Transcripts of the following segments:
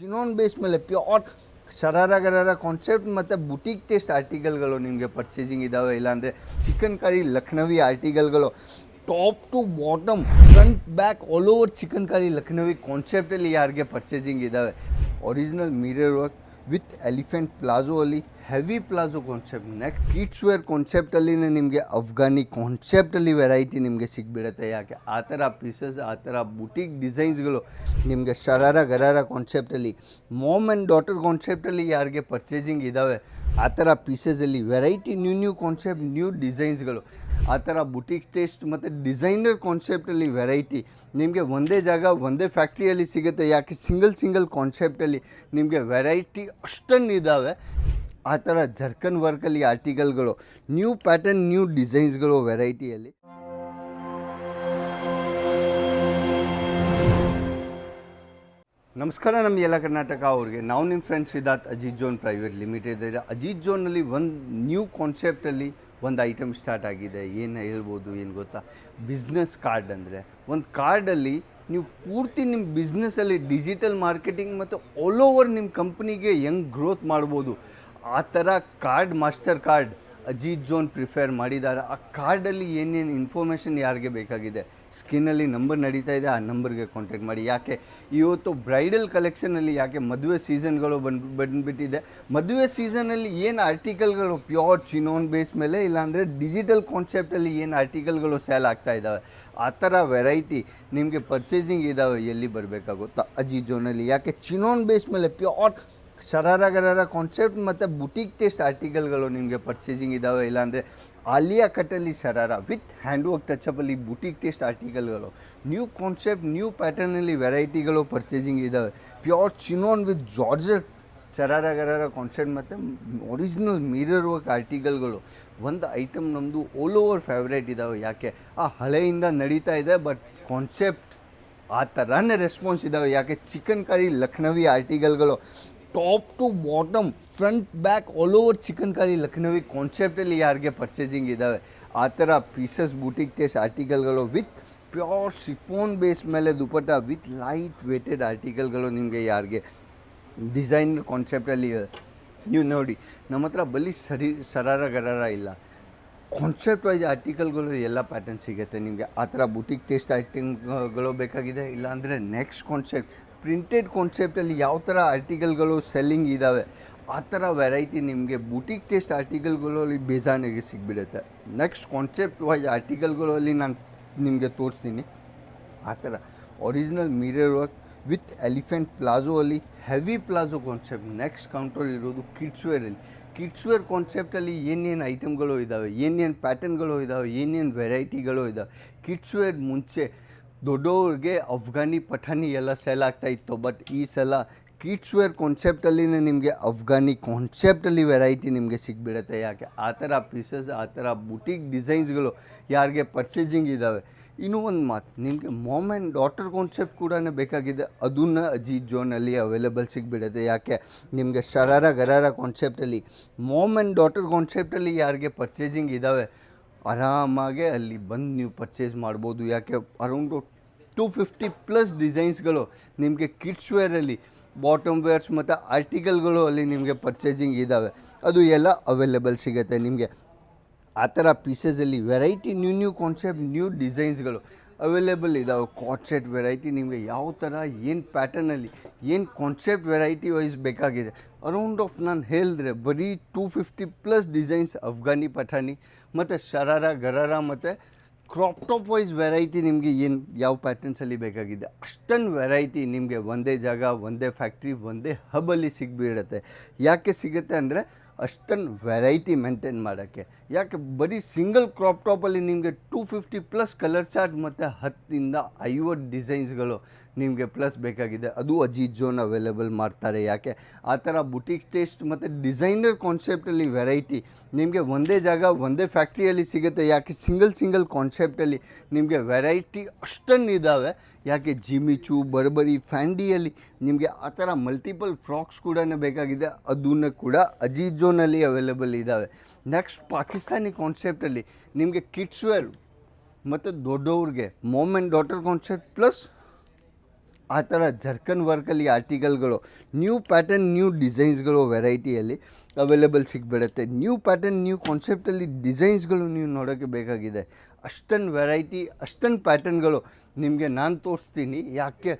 Chinon base ಮೇಲೆ pure sharara gharara concept ಮತ್ತು boutique taste ಆರ್ಟಿಕಲ್ಗಳು ನಿಮಗೆ ಪರ್ಚೇಸಿಂಗ್ ಇದ್ದಾವೆ ಇಲ್ಲಾಂದರೆ chikankari Lucknowi ಆರ್ಟಿಕಲ್ಗಳು top to bottom front back all over chikankari Lucknowi ಕಾನ್ಸೆಪ್ಟಲ್ಲಿ ಯಾರಿಗೆ ಪರ್ಚೇಸಿಂಗ್ ಇದ್ದಾವೆ original mirror work with elephant palazzo ಅಲ್ಲಿ. Heavy palazzo concept next kids wear ಕಾನ್ಸೆಪ್ಟಲ್ಲಿನೇ ನಿಮಗೆ ಅಫ್ಘಾನಿ ಕಾನ್ಸೆಪ್ಟಲ್ಲಿ ವೆರೈಟಿ ನಿಮಗೆ ಸಿಗ್ಬಿಡುತ್ತೆ. ಯಾಕೆ? ಆ ಥರ ಪೀಸಸ್ ಆ ಥರ ಬುಟೀಕ್ ಡಿಸೈನ್ಸ್ಗಳು ನಿಮಗೆ ಶರಾರ ಗರಾರ ಕಾನ್ಸೆಪ್ಟಲ್ಲಿ ಮಾಮ್ ಆ್ಯಂಡ್ ಡಾಟರ್ ಕಾನ್ಸೆಪ್ಟಲ್ಲಿ ಯಾರಿಗೆ ಪರ್ಚೇಸಿಂಗ್ ಇದ್ದಾವೆ ಆ ಥರ ಪೀಸಸಲ್ಲಿ variety new new concept new ಡಿಸೈನ್ಸ್ಗಳು ಆ ಥರ ಬುಟೀಕ್ ಟೇಸ್ಟ್ ಮತ್ತು ಡಿಸೈನರ್ ಕಾನ್ಸೆಪ್ಟಲ್ಲಿ ವೆರೈಟಿ ನಿಮಗೆ ಒಂದೇ ಜಾಗ, ಒಂದೇ ಫ್ಯಾಕ್ಟ್ರಿಯಲ್ಲಿ ಸಿಗುತ್ತೆ. ಯಾಕೆ? ಸಿಂಗಲ್ ಸಿಂಗಲ್ ಕಾನ್ಸೆಪ್ಟಲ್ಲಿ ನಿಮಗೆ ವೆರೈಟಿ ಅಷ್ಟೊಂದು ಇದ್ದಾವೆ ಆ ಥರ ಜರ್ಕನ್ ವರ್ಕಲ್ಲಿ ಆರ್ಟಿಕಲ್ಗಳು ನ್ಯೂ ಪ್ಯಾಟರ್ನ್ ನ್ಯೂ ಡಿಸೈನ್ಸ್ಗಳು ವೆರೈಟಿಯಲ್ಲಿ ನಮಸ್ಕಾರ ನಮ್ಮ ಎಲ್ಲ ಕರ್ನಾಟಕ ಅವ್ರಿಗೆ. ನಾವು ನಿಮ್ಮ friends Siddharth Ajith zone private limited ಇದೆ. ಅಜಿತ್ ಜೋನಲ್ಲಿ ಒಂದು ನ್ಯೂ ಕಾನ್ಸೆಪ್ಟಲ್ಲಿ ಒಂದು ಐಟಮ್ ಸ್ಟಾರ್ಟ್ ಆಗಿದೆ. ಏನು ಹೇಳ್ಬೋದು, ಏನು ಗೊತ್ತಾ? ಬಿಸ್ನೆಸ್ ಕಾರ್ಡ್ ಅಂದರೆ. ಒಂದು ಕಾರ್ಡಲ್ಲಿ ನೀವು ಪೂರ್ತಿ ನಿಮ್ಮ ಬಿಸ್ನೆಸ್ಸಲ್ಲಿ ಡಿಜಿಟಲ್ ಮಾರ್ಕೆಟಿಂಗ್ ಮತ್ತು ಆಲ್ ಓವರ್ ನಿಮ್ಮ ಕಂಪ್ನಿಗೆ ಹೆಂಗೆ ಗ್ರೋತ್ ಮಾಡ್ಬೋದು. ಆ ಥರ card master card Ajith zone prefer ಮಾಡಿದ್ದಾರೆ. ಆ ಕಾರ್ಡಲ್ಲಿ ಏನೇನು ಇನ್ಫಾರ್ಮೇಷನ್ ಯಾರಿಗೆ ಬೇಕಾಗಿದೆ? ಸ್ಕಿನ್ನಲ್ಲಿ ನಂಬರ್ ನಡೀತಾ ಇದೆ, ಆ ನಂಬರ್ಗೆ ಕಾಂಟ್ಯಾಕ್ಟ್ ಮಾಡಿ. ಯಾಕೆ? ಇವತ್ತು ಬ್ರೈಡಲ್ ಕಲೆಕ್ಷನಲ್ಲಿ ಯಾಕೆ ಮದುವೆ ಸೀಸನ್ಗಳು ಬಂದು, ಬಂದುಬಿಟ್ಟಿದೆ. ಮದುವೆ ಸೀಸನಲ್ಲಿ ಏನು ಆರ್ಟಿಕಲ್ಗಳು ಪ್ಯೂರ್ ಚಿನೋನ್ ಬೇಸ್ ಮೇಲೆ, ಇಲ್ಲಾಂದರೆ ಡಿಜಿಟಲ್ ಕಾನ್ಸೆಪ್ಟಲ್ಲಿ ಏನು ಆರ್ಟಿಕಲ್ಗಳು ಸೇಲ್ ಆಗ್ತಾ ಇದ್ದಾವೆ? ಆ ಥರ ವೆರೈಟಿ ನಿಮಗೆ ಪರ್ಚೇಸಿಂಗ್ ಇದ್ದಾವೆ ಎಲ್ಲಿ ಬರಬೇಕಾಗುತ್ತಾ ಅಜಿ ಜೋನಲ್ಲಿ ಯಾಕೆ ಚಿನೋನ್ ಬೇಸ್ ಮೇಲೆ ಪ್ಯೂರ್ ಶರಾರ ಗರಾರ ಕಾನ್ಸೆಪ್ಟ್ ಮತ್ತು ಬುಟೀಕ್ ಟೇಸ್ಟ್ ಆರ್ಟಿಕಲ್ಗಳು ನಿಮಗೆ ಪರ್ಚೇಸಿಂಗ್ ಇದ್ದಾವೆ ಇಲ್ಲಾಂದರೆ ಆಲಿಯಾ ಕಟ್ಟಲ್ಲಿ ಶರಾರ ವಿತ್ ಹ್ಯಾಂಡ್ ವರ್ಕ್ ಟಚಪ್ಪಲ್ಲಿ ಬುಟೀಕ್ ಟೇಸ್ಟ್ ಆರ್ಟಿಕಲ್ಗಳು ನ್ಯೂ ಕಾನ್ಸೆಪ್ಟ್ ನ್ಯೂ ಪ್ಯಾಟರ್ನಲ್ಲಿ ವೆರೈಟಿಗಳು ಪರ್ಚೇಸಿಂಗ್ ಇದ್ದಾವೆ pure chinon with georgette sharara gharara concept ಮತ್ತು ಒರಿಜಿನಲ್ ಮಿರರ್ ವರ್ಕ್ ಆರ್ಟಿಕಲ್ಗಳು ಒಂದು ಐಟಮ್ ನಮ್ಮದು ಆಲ್ ಓವರ್ ಫೇವ್ರೇಟ್ ಇದ್ದಾವೆ ಯಾಕೆ? ಆ ಹಳೆಯಿಂದ ನಡೀತಾ ಇದೆ ಬಟ್ ಕಾನ್ಸೆಪ್ಟ್ ಆ ಥರನೇ ರೆಸ್ಪಾನ್ಸ್ ಇದ್ದಾವೆ ಯಾಕೆ? Chikankari Lucknowi ಆರ್ಟಿಕಲ್ಗಳು top to bottom front back all over chikankari Lucknowi ಕಾನ್ಸೆಪ್ಟಲ್ಲಿ ಯಾರಿಗೆ ಪರ್ಚೇಸಿಂಗ್ ಇದ್ದಾವೆ ಆ ಥರ ಪೀಸಸ್ ಬೂಟಿಕ್ ಟೇಸ್ಟ್ ಆರ್ಟಿಕಲ್ಗಳು ವಿತ್ ಪ್ಯೂರ್ ಸಿಫೋನ್ ಬೇಸ್ ಮೇಲೆ ದುಪಟ್ಟ ವಿತ್ ಲೈಟ್ ವೇಟೆಡ್ ಆರ್ಟಿಕಲ್ಗಳು ನಿಮಗೆ ಯಾರಿಗೆ ಡಿಸೈನ್ ಕಾನ್ಸೆಪ್ಟಲ್ಲಿ ನೀವು ನೋಡಿ, ನಮ್ಮ ಹತ್ರ ಬಲಿ ಸರಿ ಸರಾರ ಗರಾರ ಇಲ್ಲ. ಕಾನ್ಸೆಪ್ಟ್ ವೈಸ್ ಆರ್ಟಿಕಲ್ಗಳು ಎಲ್ಲ ಪ್ಯಾಟರ್ನ್ ಸಿಗುತ್ತೆ ನಿಮಗೆ. ಆ ಥರ ಬುಟಿಕ್ ಟೇಸ್ಟ್ ಐಟಮ್ಗಳು ಬೇಕಾಗಿದೆ. ಇಲ್ಲಾಂದರೆ ನೆಕ್ಸ್ಟ್ ಕಾನ್ಸೆಪ್ಟ್ ಪ್ರಿಂಟೆಡ್ ಕಾನ್ಸೆಪ್ಟಲ್ಲಿ ಯಾವ ಥರ ಆರ್ಟಿಕಲ್ಗಳು ಸೆಲ್ಲಿಂಗ್ ಇದ್ದಾವೆ ಆ ಥರ ವೆರೈಟಿ ನಿಮಗೆ ಬುಟಿಕ್ ಟೇಸ್ಟ್ ಆರ್ಟಿಕಲ್ಗಳಲ್ಲಿ ಬೇಜಾನಿಗೆ ಸಿಗ್ಬಿಡುತ್ತೆ. ನೆಕ್ಸ್ಟ್ ಕಾನ್ಸೆಪ್ಟ್ ವೈಸ್ ಆರ್ಟಿಕಲ್ಗಳಲ್ಲಿ ನಾನು ನಿಮಗೆ ತೋರಿಸ್ತೀನಿ. ಆ ಥರ original mirror work with elephant palazzo ಅಲ್ಲಿ heavy palazzo concept next counter ಇರೋದು ಕಿಡ್ಸ್ ವೇರಲ್ಲಿ ಕಿಡ್ಸ್ ವೇರ್ ಕಾನ್ಸೆಪ್ಟಲ್ಲಿ ಏನೇನು ಐಟಮ್ಗಳು ಇದ್ದಾವೆ ಏನೇನು ಪ್ಯಾಟರ್ನ್ಗಳು ಇದ್ದಾವೆ ಏನೇನು ವೆರೈಟಿಗಳು ಇದ್ದಾವೆ ಕಿಡ್ಸ್ ವೇರ್ ಮುಂಚೆ ದೊಡ್ಡವ್ರಿಗೆ ಅಫ್ಘಾನಿ ಪಠಾಣಿ ಎಲ್ಲ ಸೆಲ್ ಆಗ್ತಾ ಇತ್ತು. ಬಟ್ ಈ ಸಲ ಕಿಡ್ಸ್ ವೇರ್ ಕಾನ್ಸೆಪ್ಟಲ್ಲಿನೇ ನಿಮಗೆ ಅಫ್ಘಾನಿ ಕಾನ್ಸೆಪ್ಟಲ್ಲಿ ವೆರೈಟಿ ನಿಮಗೆ ಸಿಗ್ಬಿಡುತ್ತೆ. ಯಾಕೆ? ಆ ಥರ ಪೀಸಸ್ ಆ ಥರ ಬುಟೀಕ್ ಡಿಸೈನ್ಸ್ಗಳು ಯಾರಿಗೆ ಪರ್ಚೇಸಿಂಗ್ ಇದ್ದಾವೆ ಇನ್ನೂ ಒಂದು ಮಾತು, ನಿಮಗೆ ಮಾಮ್ ಆ್ಯಂಡ್ ಡಾಟರ್ ಕಾನ್ಸೆಪ್ಟ್ ಕೂಡ ಬೇಕಾಗಿದೆ. ಅದನ್ನ ಅಜೀತ್ ಜೋನಲ್ಲಿ ಅವೈಲೇಬಲ್ ಸಿಗ್ಬಿಡುತ್ತೆ. ಯಾಕೆ? ನಿಮಗೆ ಶರಾರ ಗರಾರ ಕಾನ್ಸೆಪ್ಟಲ್ಲಿ ಮಾಮ್ ಆ್ಯಂಡ್ ಡಾಟರ್ ಕಾನ್ಸೆಪ್ಟಲ್ಲಿ ಯಾರಿಗೆ ಪರ್ಚೇಸಿಂಗ್ ಇದ್ದಾವೆ ಆರಾಮಾಗೆ ಅಲ್ಲಿ ಬಂದು ನೀವು ಪರ್ಚೇಸ್ ಮಾಡ್ಬೋದು. ಯಾಕೆ ಅರೌಂಡು ಟು ಫಿಫ್ಟಿ ಪ್ಲಸ್ ಡಿಸೈನ್ಸ್ಗಳು ನಿಮಗೆ ಕಿಡ್ಸ್ ವೇರಲ್ಲಿ ಬಾಟಮ್ ವೇರ್ಸ್ ಮತ್ತು ಆರ್ಟಿಕಲ್ಗಳು ಅಲ್ಲಿ ನಿಮಗೆ ಪರ್ಚೇಸಿಂಗ್ ಇದ್ದಾವೆ ಅದು ಎಲ್ಲ ಅವೈಲೇಬಲ್ ಸಿಗುತ್ತೆ ನಿಮಗೆ. ಆ ಥರ ಪೀಸಸಲ್ಲಿ variety new new concept new ಡಿಸೈನ್ಸ್ಗಳು available cot set variety ನಿಮಗೆ ಯಾವ ಥರ, ಏನು ಪ್ಯಾಟರ್ನಲ್ಲಿ ಏನು ಕಾನ್ಸೆಪ್ಟ್ ವೆರೈಟಿ ವೈಸ್ ಬೇಕಾಗಿದೆ. ಅರೌಂಡ್ ಆಫ್ ನಾನು ಹೇಳಿದ್ರೆ ಬರೀ two fifty plus designs Afghani Pathani ಮತ್ತು ಶರಾರ ಗರಾರ ಮತ್ತು ಕ್ರಾಪ್ ಟಾಪ್ ವೈಸ್ ವೆರೈಟಿ ನಿಮಗೆ ಏನು, ಯಾವ ಪ್ಯಾಟರ್ನ್ಸಲ್ಲಿ ಬೇಕಾಗಿದೆ. ಅಷ್ಟೊಂದು ವೆರೈಟಿ ನಿಮಗೆ ಒಂದೇ ಜಾಗ, ಒಂದೇ ಫ್ಯಾಕ್ಟ್ರಿ ಒಂದೇ ಹಬ್ಬಲ್ಲಿ ಸಿಗ್ಬಿಡುತ್ತೆ. ಯಾಕೆ ಸಿಗುತ್ತೆ ಅಂದರೆ ಅಷ್ಟೊಂದು ವೆರೈಟಿ ಮೇಂಟೈನ್ ಮಾಡೋಕ್ಕೆ. ಯಾಕೆ ಬರೀ ಸಿಂಗಲ್ ಕ್ರಾಪ್ ಟಾಪಲ್ಲಿ ನಿಮಗೆ two fifty plus colour chart ಮತ್ತು ಹತ್ತಿಂದ ಐವತ್ತು ಡಿಸೈನ್ಸ್ಗಳು ನಿಮಗೆ ಪ್ಲಸ್ ಬೇಕಾಗಿದೆ. ಅದು ಅಜೀತ್ ಜೋನ್ ಅವೈಲೇಬಲ್ ಮಾಡ್ತಾರೆ ಯಾಕೆ? ಆ ಥರ ಬುಟಿಕ್ ಟೇಸ್ಟ್ ಮತ್ತು ಡಿಸೈನರ್ ಕಾನ್ಸೆಪ್ಟಲ್ಲಿ ವೆರೈಟಿ ನಿಮಗೆ ಒಂದೇ ಜಾಗ, ಒಂದೇ ಫ್ಯಾಕ್ಟ್ರಿಯಲ್ಲಿ ಸಿಗುತ್ತೆ. ಯಾಕೆ? ಸಿಂಗಲ್ ಸಿಂಗಲ್ ಕಾನ್ಸೆಪ್ಟಲ್ಲಿ ನಿಮಗೆ ವೆರೈಟಿ ಅಷ್ಟೊಂದು ಇದ್ದಾವೆ ಯಾಕೆ? ಜಿಮಿಚು ಬರ್ಬರಿ ಫ್ಯಾಂಡಿಯಲ್ಲಿ ನಿಮಗೆ ಆ ಥರ ಮಲ್ಟಿಪಲ್ ಫ್ರಾಕ್ಸ್ ಕೂಡ ಬೇಕಾಗಿದೆ. ಅದನ್ನು ಕೂಡ ಅಜೀತ್ ಜೋನಲ್ಲಿ ಅವೈಲೇಬಲ್ ಇದ್ದಾವೆ ನೆಕ್ಸ್ಟ್ ಪಾಕಿಸ್ತಾನಿ ಕಾನ್ಸೆಪ್ಟಲ್ಲಿ ನಿಮಗೆ ಕಿಡ್ಸ್ ವೇರ್ ಮತ್ತು ದೊಡ್ಡವ್ರಿಗೆ ಮಾಮ್ ಡಾಟರ್ ಕಾನ್ಸೆಪ್ಟ್ ಪ್ಲಸ್ ಆ ಥರ ಜರ್ಕನ್ ವರ್ಕಲ್ಲಿ ಆರ್ಟಿಕಲ್ಗಳು ನ್ಯೂ ಪ್ಯಾಟರ್ನ್ ನ್ಯೂ ಡಿಸೈನ್ಸ್ಗಳು ವೆರೈಟಿಯಲ್ಲಿ ಅವೈಲೇಬಲ್ ಸಿಗ್ಬಿಡುತ್ತೆ. ನ್ಯೂ ಪ್ಯಾಟರ್ನ್ ನ್ಯೂ ಕಾನ್ಸೆಪ್ಟಲ್ಲಿ ಡಿಸೈನ್ಸ್ಗಳು ನೀವು ನೋಡೋಕ್ಕೆ ಬೇಕಾಗಿದೆ. ಅಷ್ಟೊಂದು ವೆರೈಟಿ ಅಷ್ಟೊಂದು ಪ್ಯಾಟರ್ನ್ಗಳು ನಿಮಗೆ ನಾನು ತೋರಿಸ್ತೀನಿ. ಯಾಕೆ?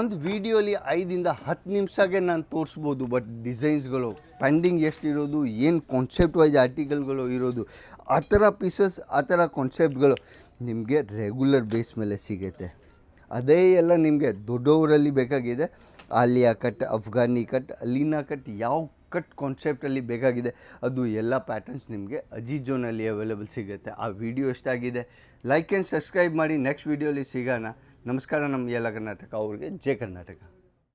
ಒಂದು ವೀಡಿಯೋಲಿ ಐದಿಂದ ಹತ್ತು ನಿಮಿಷಕ್ಕೆ ನಾನು ತೋರಿಸ್ಬೋದು ಬಟ್ ಡಿಸೈನ್ಸ್ಗಳು ಪೆಂಡಿಂಗ್ ಎಷ್ಟಿರೋದು, ಏನು ಕಾನ್ಸೆಪ್ಟ್ ವೈಸ್ ಆರ್ಟಿಕಲ್ಗಳು ಇರೋದು, ಆ ಥರ ಪೀಸಸ್ ಆ ಥರ ಕಾನ್ಸೆಪ್ಟ್ಗಳು ನಿಮಗೆ ರೆಗ್ಯುಲರ್ ಬೇಸ್ ಮೇಲೆ ಸಿಗುತ್ತೆ. ಅದೇ ಎಲ್ಲ ನಿಮಗೆ ದೊಡ್ಡವರಲ್ಲಿ ಬೇಕಾಗಿದೆ. Alia cut, Afghani cut, Alina cut, ಯಾವ ಕಟ್ ಕಾನ್ಸೆಪ್ಟಲ್ಲಿ ಬೇಕಾಗಿದೆ, ಅದು ಎಲ್ಲ ಪ್ಯಾಟರ್ನ್ಸ್ ನಿಮಗೆ ಅಜಿಜೋನಲ್ಲಿ ಅವೈಲೇಬಲ್ ಸಿಗುತ್ತೆ. ಆ ವಿಡಿಯೋ ಎಷ್ಟಾಗಿದೆ ಲೈಕ್ ಆ್ಯಂಡ್ ಸಬ್ಸ್ಕ್ರೈಬ್ ಮಾಡಿ ನೆಕ್ಸ್ಟ್ ವೀಡಿಯೋಲಿ ಸಿಗೋಣ. ನಮಸ್ಕಾರ ನಮ್ಮ ಎಲ್ಲ ಕರ್ನಾಟಕ, ಅವ್ರಿಗೆ ಜೈ ಕರ್ನಾಟಕ.